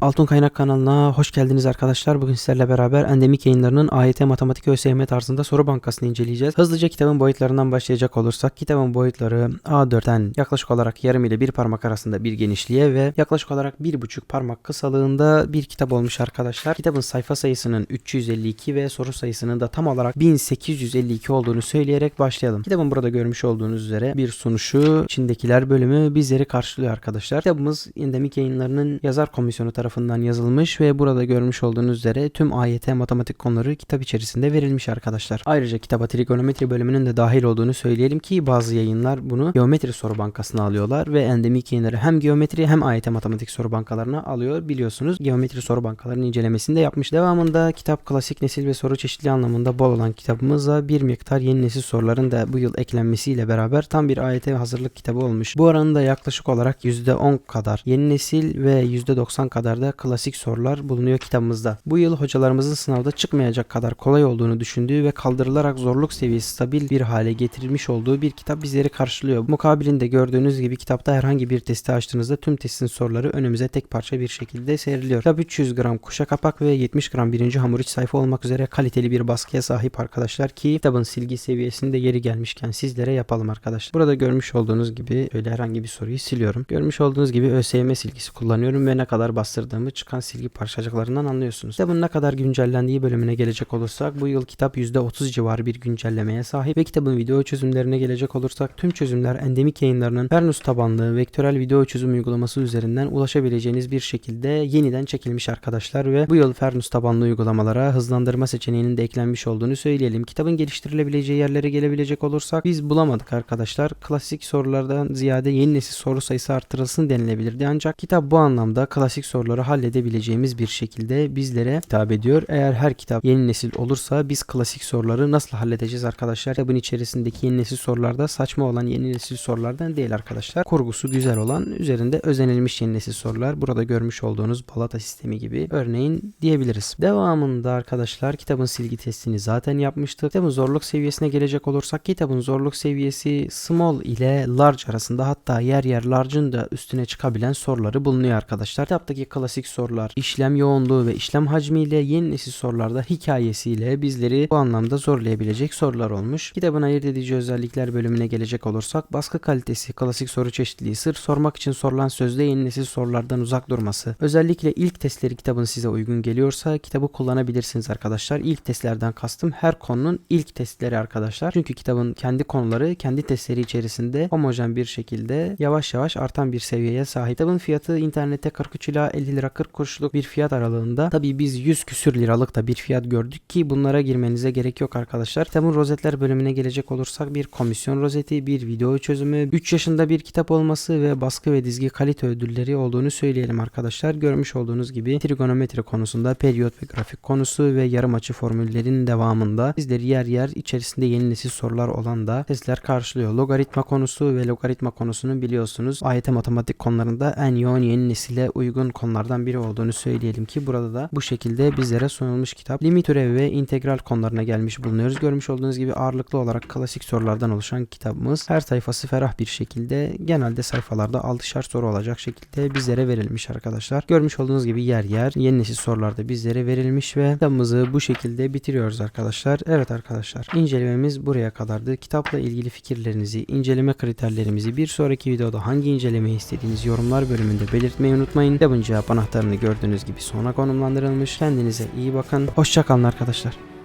Altın Kaynak kanalına hoş geldiniz arkadaşlar. Bugün sizlerle beraber Endemik yayınlarının AYT Matematik ÖSYM tarzında soru bankasını inceleyeceğiz. Hızlıca kitabın boyutlarından başlayacak olursak kitabın boyutları A4'ten yaklaşık olarak yarım ile bir parmak arasında bir genişliğe ve yaklaşık olarak bir buçuk parmak kısalığında bir kitap olmuş arkadaşlar. Kitabın sayfa sayısının 352 ve soru sayısının da tam olarak 1852 olduğunu söyleyerek başlayalım. Kitabın burada görmüş olduğunuz üzere bir sunuşu, içindekiler bölümü bizleri karşılıyor arkadaşlar. Kitabımız Endemik yayınlarının yazar komisyonu tarafından yazılmış ve burada görmüş olduğunuz üzere tüm AYT matematik konuları kitap içerisinde verilmiş arkadaşlar. Ayrıca kitaba trigonometri bölümünün de dahil olduğunu söyleyelim ki bazı yayınlar bunu geometri soru bankasına alıyorlar ve endemik yayınları hem geometri hem AYT matematik soru bankalarına alıyor. Biliyorsunuz geometri soru bankalarının incelemesini de yapmış. Devamında kitap klasik nesil ve soru çeşitliliği anlamında bol olan kitabımızla bir miktar yeni nesil soruların da bu yıl eklenmesiyle beraber tam bir AYT hazırlık kitabı olmuş. Bu oranında yaklaşık olarak %10 kadar yeni nesil ve %90 kadar da klasik sorular bulunuyor kitabımızda. Bu yıl hocalarımızın sınavda çıkmayacak kadar kolay olduğunu düşündüğü ve kaldırılarak zorluk seviyesi stabil bir hale getirilmiş olduğu bir kitap bizleri karşılıyor. Mukabilinde gördüğünüz gibi kitapta herhangi bir testi açtığınızda tüm testin soruları önümüze tek parça bir şekilde seriliyor. Kitap 300 gram kuşa kapak ve 70 gram birinci hamur iç sayfa olmak üzere kaliteli bir baskıya sahip arkadaşlar ki kitabın silgi seviyesinde yeri gelmişken sizlere yapalım arkadaşlar. Burada görmüş olduğunuz gibi şöyle herhangi bir soruyu siliyorum. Görmüş olduğunuz gibi ÖSYM silgisi kullanıyorum ve ne kadar bastırdığımı çıkan silgi parçacıklarından anlıyorsunuz. Kitabın ne kadar güncellendiği bölümüne gelecek olursak bu yıl kitap %30 civarı bir güncellemeye sahip ve kitabın video çözümlerine gelecek olursak tüm çözümler endemik yayınlarının Fernus tabanlı vektörel video çözüm uygulaması üzerinden ulaşabileceğiniz bir şekilde yeniden çekilmiş arkadaşlar ve bu yıl Fernus tabanlı uygulamalara hızlandırma seçeneğinin de eklenmiş olduğunu söyleyelim. Kitabın geliştirilebileceği yerlere gelebilecek olursak biz bulamadık arkadaşlar. Klasik sorulardan ziyade yeni nesil soru sayısı artırılsın denilebilirdi ancak kitap bu anlamda klasik soruları halledebileceğimiz bir şekilde bizlere hitap ediyor. Eğer her kitap yeni nesil olursa biz klasik soruları nasıl halledeceğiz arkadaşlar? Kitabın içerisindeki yeni nesil sorularda saçma olan yeni nesil sorulardan değil arkadaşlar. Kurgusu güzel olan üzerinde özenilmiş yeni nesil sorular. Burada görmüş olduğunuz balata sistemi gibi örneğin diyebiliriz. Devamında arkadaşlar kitabın silgi testini zaten yapmıştık. Kitabın zorluk seviyesine gelecek olursak kitabın zorluk seviyesi small ile large arasında hatta yer yer large'ın da üstüne çıkabilen soruları bulunuyor arkadaşlar. Kitaptaki klasik sorular, işlem yoğunluğu ve işlem hacmiyle yeni nesil sorularda hikayesiyle bizleri bu anlamda zorlayabilecek sorular olmuş. Kitabın ayırt edici özellikler bölümüne gelecek olursak baskı kalitesi, klasik soru çeşitliliği, sır sormak için sorulan sözde yeni nesil sorulardan uzak durması. Özellikle ilk testleri kitabın size uygun geliyorsa kitabı kullanabilirsiniz arkadaşlar. İlk testlerden kastım her konunun ilk testleri arkadaşlar. Çünkü kitabın kendi konuları kendi testleri içerisinde homojen bir şekilde yavaş yavaş artan bir seviyeye sahip. Kitabın fiyatı internette 43 ila 50 lira 40 kuruşluk bir fiyat aralığında. Tabii biz 100 küsür liralık da bir fiyat gördük ki bunlara girmenize gerek yok arkadaşlar. Kitabın rozetler bölümüne gelecek olursak bir komisyon rozeti, bir video çözümü, 3 yaşında bir kitap olması ve baskı ve dizgi kalite ödülleri olduğunu söyleyelim arkadaşlar. Görmüş olduğunuz gibi trigonometri konusunda periyot ve grafik konusu ve yarım açı formüllerin devamında bizleri yer yer içerisinde yeni nesil sorular olan da testler karşılıyor. Logaritma konusu ve logaritma konusunu biliyorsunuz AYT matematik konularında en yoğun yeni nesile uygun konulardan biri olduğunu söyleyelim ki burada da bu şekilde bizlere sunulmuş kitap. Limit türevi ve integral konularına gelmiş bulunuyoruz. Görmüş olduğunuz gibi ağırlıklı olarak klasik sorulardan oluşan kitabımız. Her sayfası ferah bir şekilde genelde sayfalarda 6'şar soru olacak şekilde bizlere verilmiş arkadaşlar. Görmüş olduğunuz gibi yer yer yeni nesil sorularda bizlere verilmiş ve kitabımızı bu şekilde bitiriyoruz arkadaşlar. Evet arkadaşlar incelememiz buraya kadardı. Kitapla ilgili fikirlerinizi, inceleme kriterlerimizi bir sonraki videoda hangi incelemeyi istediğiniz yorumlar bölümünde belirtmeyi unutmayın. Kitabın cevap anahtarını gördüğünüz gibi sona konumlandırılmış. Kendinize iyi bakın. Hoşçakalın arkadaşlar.